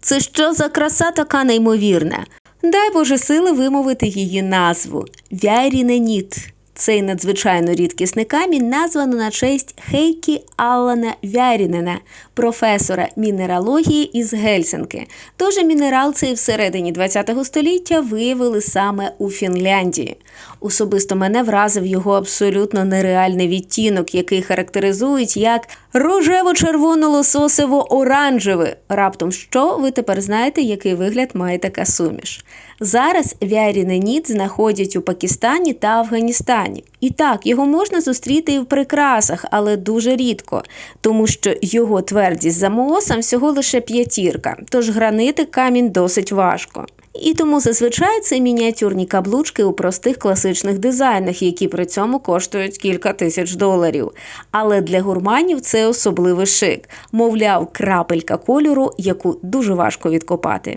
Це що за краса така неймовірна? Дай Боже сили вимовити її назву Вяріненіт. Цей надзвичайно рідкісний камінь названо на честь Хейкі Аллана Вярінена, професора мінералогії із Гельсинки. Тож мінерал цей всередині ХХ століття виявили саме у Фінляндії. Особисто мене вразив його абсолютно нереальний відтінок, який характеризують як рожево-червоно-лососево-оранжеве. Раптом що ви тепер знаєте, який вигляд має така суміш. Зараз вяріненіт знаходять у Пакистані та Афганістані. І так, його можна зустріти і в прикрасах, але дуже рідко, тому що його твердість за моосом всього лише п'ятірка, тож гранити камінь досить важко. І тому зазвичай це мініатюрні каблучки у простих класичних дизайнах, які при цьому коштують кілька тисяч доларів. Але для гурманів це особливий шик, мовляв, крапелька кольору, яку дуже важко відкопати.